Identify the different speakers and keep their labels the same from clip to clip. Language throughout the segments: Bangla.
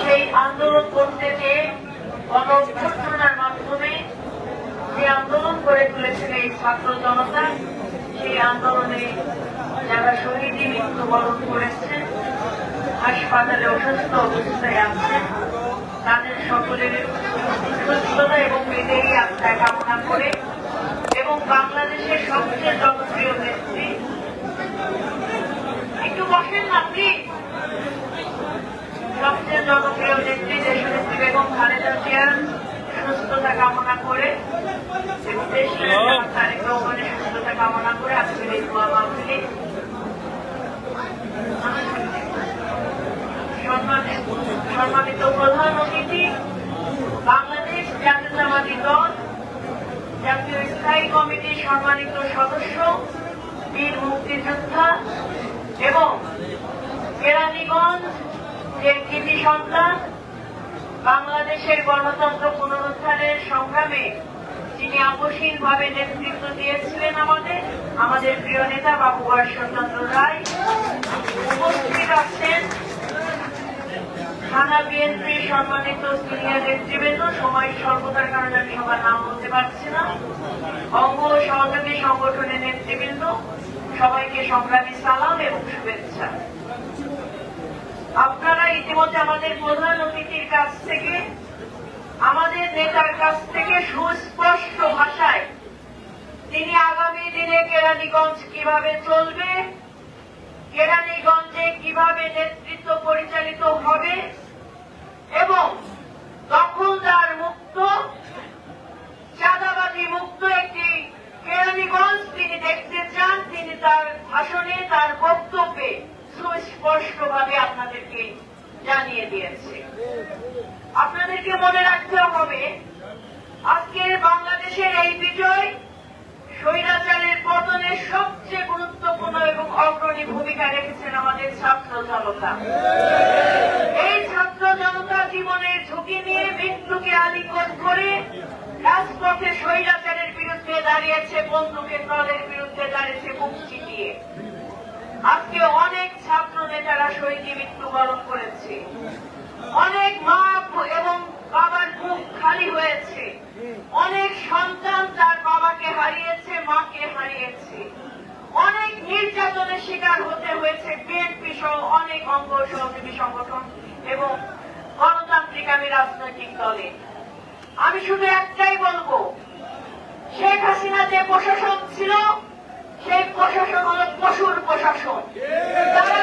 Speaker 1: সেই আন্দোলন করতে যে গণ মাধ্যমে যে আন্দোলন করে তুলেছিল এই ছাত্র জনতা, সেই আন্দোলনে যারা শহীদী মৃত্যুবরণ করেছেন, হাসপাতালে অসুস্থ অবস্থায় আছেন, তাদের সকলের সুস্থতা এবং বিদেয়ী আত্মায় কামনা করে এবং বাংলাদেশের সবচেয়ে জনপ্রিয় নেত্রী। একটু বসেন না প্লিজ সবচেয়ে জনপ্রিয় নেত্রী দেশনেত্রী বেগম খালেদা জিয়ার সুস্থতা কামনা করে সুস্থতা কামনা করে আজকের এই দোয়া মাহফিলে সম্মানিত সম্মানিত প্রধান অতিথি বাংলাদেশ জাতীয়তাবাদী দল জাতীয় স্থায়ী কমিটির সম্মানিত সদস্য বীর মুক্তিযোদ্ধা এবং কেরানীগঞ্জ বাংলাদেশের গণতন্ত্র পুনরুদ্ধারের সংগ্রামে যিনি আপসীন ভাবে নেতৃত্ব দিয়েছিলেন আমাদের। আমাদের প্রিয় নেতা বাবু চন্দ্র রায় উপস্থিত আছেন। থানা বিএনপির সম্মানিত সিনিয়র নেতৃবৃন্দ। সময় স্বল্পতার কারণে আমি সবার নাম বলতে পারছি না। অঙ্গ সহযোগী সংগঠনের নেতৃবৃন্দ, সবাইকে সংগ্রামী সালাম এবং শুভেচ্ছা। আপনারা ইতিমধ্যে আমাদের প্রধান অতিথির কাছ থেকে, আমাদের নেতার কাছ থেকে সুস্পষ্ট ভাষায় তিনি আগামী দিনে কেরানীগঞ্জ কীভাবে চলবে, কেরানীগঞ্জে কীভাবে নেতৃত্ব পরিচালিত হবে এবং দখলদার মুক্ত চাঁদাবাদী মুক্ত একটি কেরানীগঞ্জ তিনি দেখতে চান তিনি তার ভাষণে তার বক্তব্যে সুস্পষ্টভাবে আপনাদেরকে জানিয়ে দিয়েছে আপনাদেরকে মনে রাখতে হবে আজকের বাংলাদেশের এই বিজয় স্বৈরাচারের পতনের সবচেয়ে গুরুত্বপূর্ণ এবং অগ্রণী ভূমিকা রেখেছেন আমাদের ছাত্র জনতা। এই ছাত্র জনতা জীবনের ঝুঁকি নিয়ে মৃত্যুকে আলিঙ্গন করে রাজপথে স্বৈরাচারের বিরুদ্ধে দাঁড়িয়েছে, বন্দুকের দলের বিরুদ্ধে দাঁড়িয়েছে মুখ চিটিয়ে আজকে অনেক ছাত্র নেতারা শহীদী মৃত্যুবরণ করেছে। অনেক মা এবং বাবার মুখ খালি হয়েছে। অনেক সন্তান তার বাবাকে হারিয়েছে, মাকে হারিয়েছে। অনেক নির্যাতনের শিকার হতে হয়েছে বিএনপি সহ অনেক অঙ্গ সহযোগী সংগঠন এবং গণতান্ত্রিক আমি রাজনৈতিক দলে। আমি শুধু একটাই বলব, শেখ হাসিনা যে প্রশাসন ছিল, সেই প্রশাসন হল পশুর প্রশাসন তারা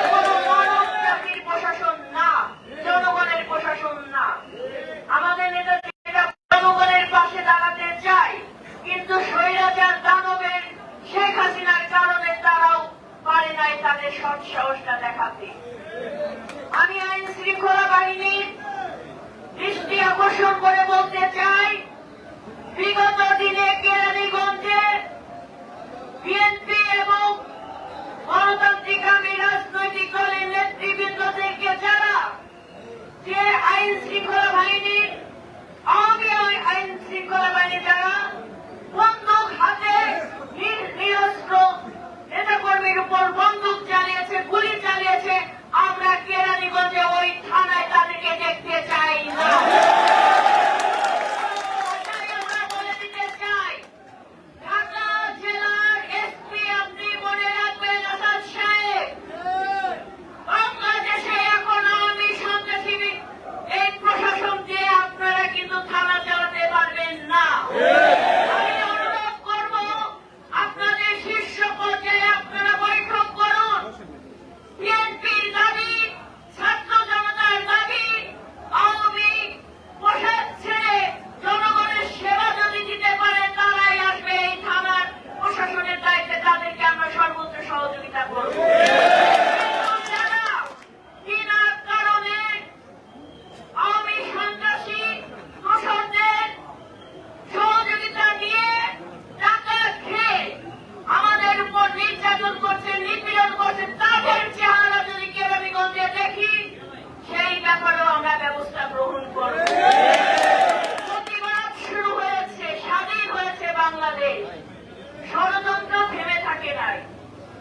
Speaker 1: ষড়যন্ত্র থেমে থাকে নাই।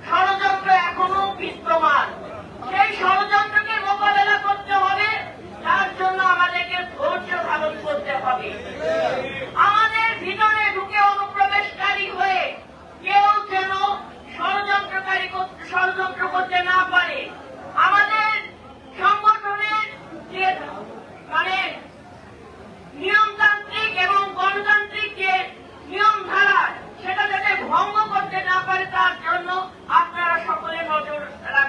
Speaker 1: ষড়যন্ত্র এখনও বিদ্যমান। সেই ষড়যন্ত্রকে মোকাবেলা করতে হবে, তার জন্য আমাদেরকে ধৈর্য ধারণ করতে হবে। আমাদের ভিতরে ঢুকে অনুপ্রবেশকারী হয়ে কেউ যেন ষড়যন্ত্রকারী ষড়যন্ত্র করতে না পারে। আমাদের সংগঠনের যে মানে নিয়মতান্ত্রিক এবং গণতান্ত্রিক যে নিয়ম ধারা ভঙ্গ করতে না পারে তার জন্য আপনারা সকলে নজর রাখবেন।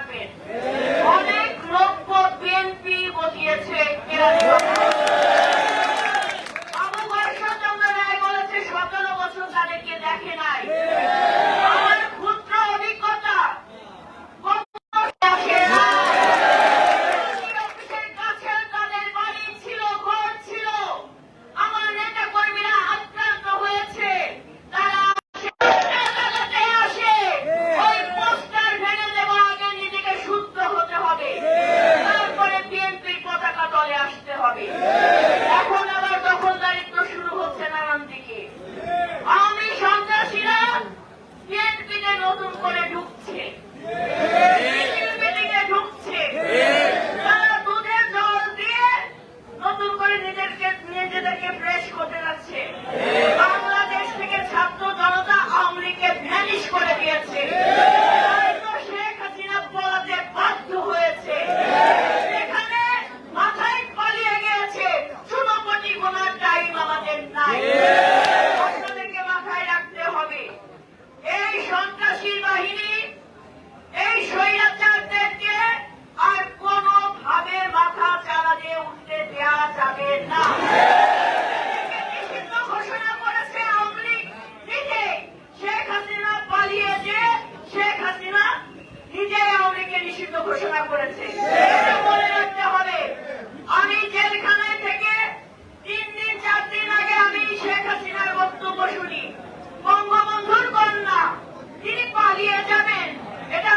Speaker 1: দিয়ে যাবেন। এটা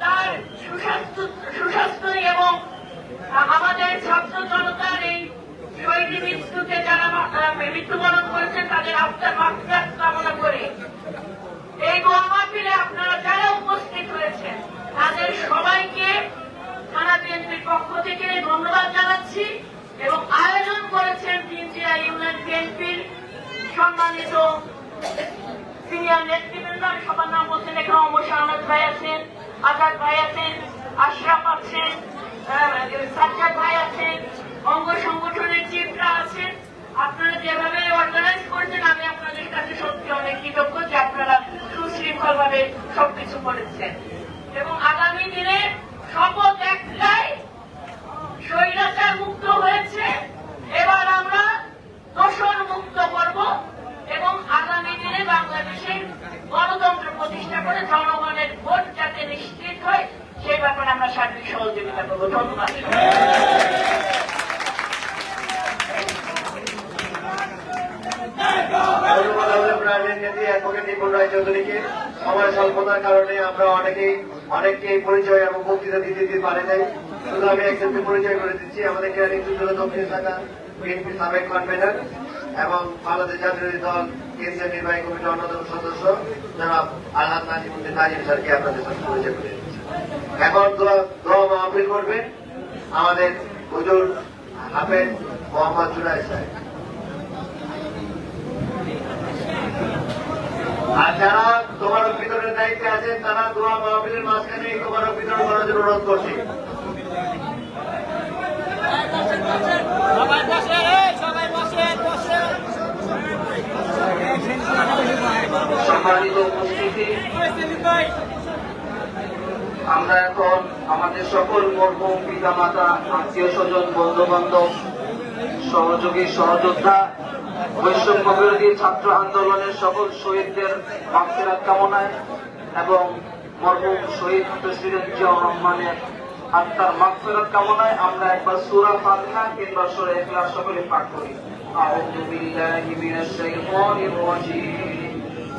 Speaker 1: তার সুস্বাস্থ্য এবং আমাদের ছাত্র জনতার এই শহীদ মৃত্যুতে যারা মৃত্যুবরণ করেছেন তাদের আত্মার মাত্রা কামনা করে এই গণমাহফিলে আপনারা যারা উপস্থিত হয়েছেন তাদের সবাইকে থানা বিএনপির পক্ষ থেকে ধন্যবাদ জানাচ্ছি এবং আয়োজন করেছেন তিনজিয়া ইউনিয়ন বিএনপির সম্মানিত সিনিয়র নেতৃবৃন্দ আমি সবার নাম বলছেন এখানে অমর শাহনাজ ভাই আছেন, আজাদ ভাই আছেন, আশরাফ আছেন সাজ্জাদ ভাই আছেন, অঙ্গ সংগঠনের চিফরা আছেন। আপনারা যেভাবে অর্গানাইজ করছেন, আমি আপনাদের কাছে সত্যি অনেক কৃতজ্ঞ যে আপনারা সুশৃঙ্খল ভাবে সবকিছু করেছেন। এবং আগামী দিনে শপথ একটাই স্বৈরাচার মুক্ত হয়েছে এবার আমরা দোষণ মুক্ত করব এবং আগামী দিনে বাংলাদেশে গণতন্ত্র প্রতিষ্ঠা করে জনগণের ভোট যাতে নিশ্চিত হয় সেই ব্যাপারে আমরা সার্বিক সহযোগিতা করব। ধন্যবাদ।
Speaker 2: স্বল্পতার কারণে আমরা অনেকেই পরিচয় এবং বক্তৃতা দিতে পারে নাই। আমি একজনকে পরিচয় করে দিচ্ছি এবং বাংলাদেশ জাতীয় দল কেন্দ্রীয় নির্বাহী কমিটির অন্যতম সদস্য যারা আলহাদ নাজিমুদ্দিন নাজিম স্যারকে আপনাদের সাথে পরিচয় করে এখন দোয়া দোয়া মাহফিল করবেন আমাদের হুজুর হাফেজ মোহাম্মদ জুনাই সাহেব আর যারা তোমার বিতরণের দায়িত্বে আছেন, তারা দোয়া মাহফিলের মাঝখানে তোমার বিতরণ করার জন্য অনুরোধ করছি।
Speaker 3: সম্মানিত উপস্থিতি। আমরা এখন আমাদের সকল মরহুম পিতা মাতা আত্মীয় স্বজন বন্ধু বান্ধব সহযোগী, সহযোদ্ধা, বৈষম্য বিরোধী ছাত্র আন্দোলনের সকল শহীদদের মাফেরাত কামনায় এবং মরহুম শহীদ প্রেসিডেন্ট জিয়াউর রহমানের আত্মার মাফেরাত কামনায় আমরা একবার সুরা ফাতিহা কিংবা সুরা ইখলাস সকলে পাঠ করি। আউযু বিল্লাহি মিনাশ শাইতানির রাজীম।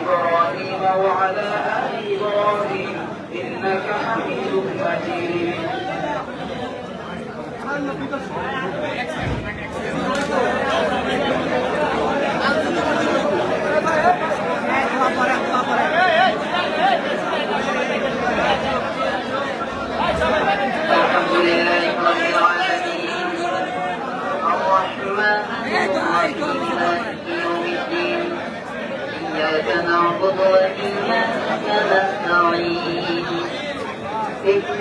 Speaker 4: إبراهيم وعلى آل إبراهيم إنك حميد مجيد. الحمد لله رب العالمين الرحمن الرحيم مالك يوم الدين إياك نعبد وإياك نستعين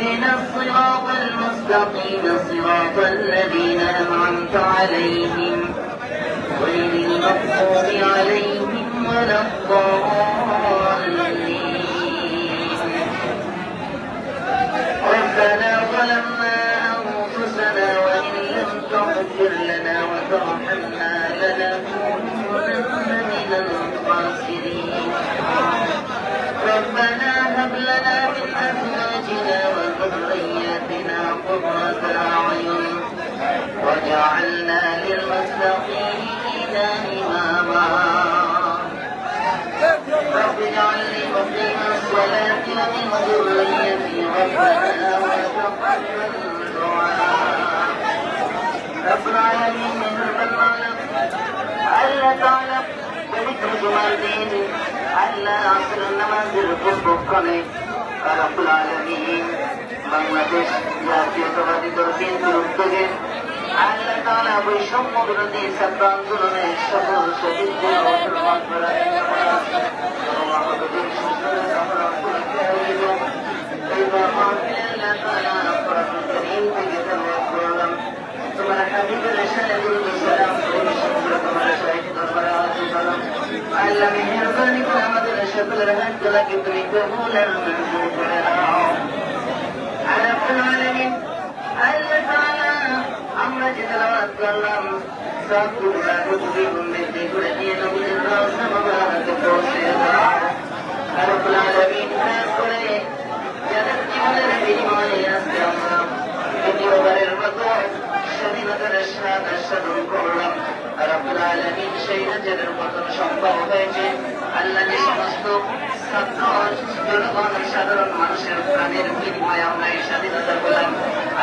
Speaker 4: اهدنا الصراط المستقيم صراط الذين أنعمت عليهم. غير المغضوب عليهم ولا الضالين. ربنا ظلمنا أنفسنا وإن لم تغفر لنا وترحمنا وجعلنا للمتقين إماما رب اجعلني مقيم الصلاة ومن ذريتي ربنا وتقبل دعاء رب العالمين من المعلم ألا تعلم بذكر جمال دين ألا عصر النماز الكفر رب العالمين বাংলাদেশ জাতীয়তাবাদী দল বিএনপির উদ্যোগে আল্লাহ তাআলা বৈষম্য বিরোধী ছাত্র আন্দোলনের সকল শহীদদের অবসরণ করার আল্লাহ মেহেরবানি করে আমাদের সকলের হাত তোলাকে তুমি কবুল আর মঞ্জুর করে নাও। তেলাওয়াত করলাম সবগুলো কুতুবে উম্মতে করে দিয়ে নবীর রওজা মুবারকে পৌঁছে রব্বুল আলামিন খাস করে যাদের জীবনের বিনিময়ে আজকে আমরা দ্বিতীয়বারের মতো স্বাধীনতার স্বাদ আস্বাদন করলাম সাধারণ মানুষের প্রাণের বিনিময়ে আমরা এই স্বাধীনতা পেলাম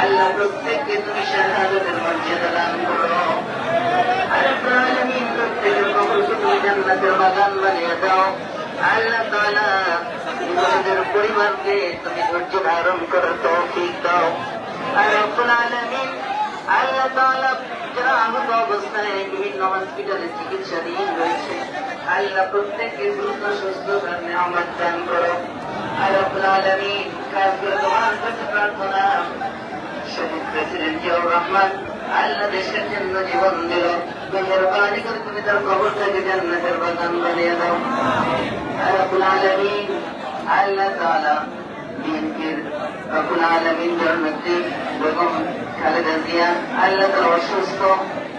Speaker 4: আল্লাহ প্রত্যেককে তুমি শাহাদতের মর্যাদা দান করো। আর আলামিন প্রত্যেকের কবরকে তুমি জান্নাতের বাগান বানিয়ে দাও। আল্লাহ তাআলা নিজেদের পরিবারকে তুমি ধৈর্য ধারণ করার তৌফিক দাও। আর রব্বুল আল্লাহ তাআলা যারা আহত অবস্থায় বিভিন্ন হসপিটালে চিকিৎসাধীন রয়েছে, আল্লাহ প্রত্যেককে দ্রুত সুস্থতার নিয়ামত দান করো। আর রব্বুল আলামিন খাস করে তোমার কাছে প্রার্থনা শহীদ প্রেসিডেন্ট জিয়াউর রহমান আল্লাহ দেশের জন্য জীবন দিল মেহরবানি করে তুমি তার কবরটাকে জান্নাতের বাগান বানিয়ে দাও আর রব্বুল আলামিন আল্লাহ তাআলা বিএনপির রব্বুল আলামিন জননেত্রী বেগম খালেদা জিয়া আল্লাহ তার অসুস্থ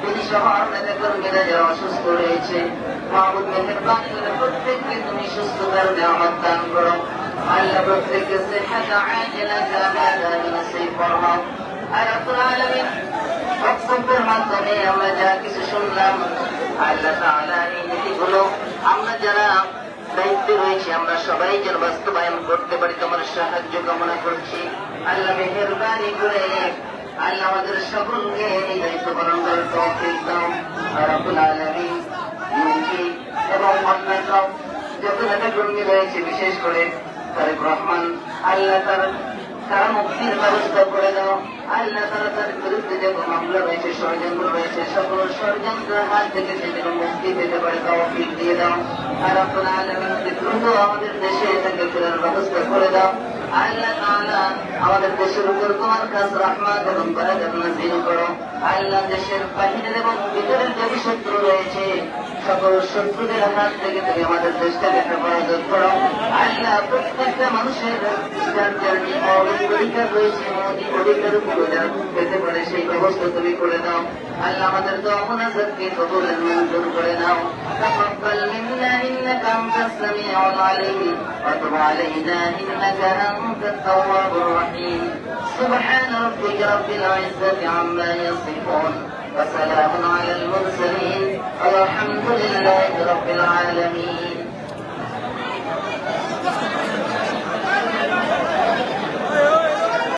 Speaker 4: তিনি সহ আরও নেতা কর্মীরা যারা অসুস্থ রয়েছে মাহবুব মেহরবানি করে প্রত্যেককে তুমি সুস্থতার নিয়ামত দান করো আল্লাহ প্রত্যেককে সেহাত আজলা জামালা নসিব ফরমাও আর রব্বুল আলামিন বক্তব্যের মাধ্যমে আমরা যা কিছু শুনলাম, আল্লাহ তাআলা এই নীতিগুলো আমরা যারা দায়িত্বে রয়েছে, আমরা সবাই যেন বাস্তবায়ন করতে পারি, তোমার সাহায্য কামনা করছি। আল্লাহ মেহরবানি করে আল্লাহ আমাদের সকলকে এই দায়িত্ব পালন করার তৌফিক দাও। রব্বুল আলামিন ইউপি এবং অন্যান্য যত নেতা রয়েছে, বিশেষ করে তারেক রহমান, আল্লাহ তার তারা মুক্তির ব্যবস্থা করে দাও। আল্লাহ তারা তার বিরুদ্ধে যত মামলা রয়েছে, ষড়যন্ত্র রয়েছে, সকল ষড়যন্ত্রের হাত থেকে সে যেন মুক্তি পেতে পারে তাও ফির দিয়ে দাও। আর আপনার আলমকে দ্রুত আমাদের দেশে তাকে ফেরার ব্যবস্থা করে দাও, আল্লাহ তাআলা আমাদের দেশের উপর তোমার কাছে রহমত এবং বরকত নাযিল করো। আল্লাহ দেশের বাহিরের এবং ভিতরের যে শত্রু রয়েছে, সকল শত্রুদের হাত থেকে তুমি আমাদের দেশটাকে হেফাজত করো। আল্লাহ প্রত্যেকটা মানুষের যার যার অধিকার রয়েছে অধিকার উপরে যার পেতে পারে সেই ব্যবস্থা তুমি করে দাও আল্লাহ আমাদের তো অপনাজাতকে কবুলের মঞ্জুর করে নাও تقبل منا إنك أنت السميع العليم وتب علينا إنك أنت التواب الرحيم سبحان ربك رب العزة عما يصفون وسلام على المرسلين والحمد لله رب العالمين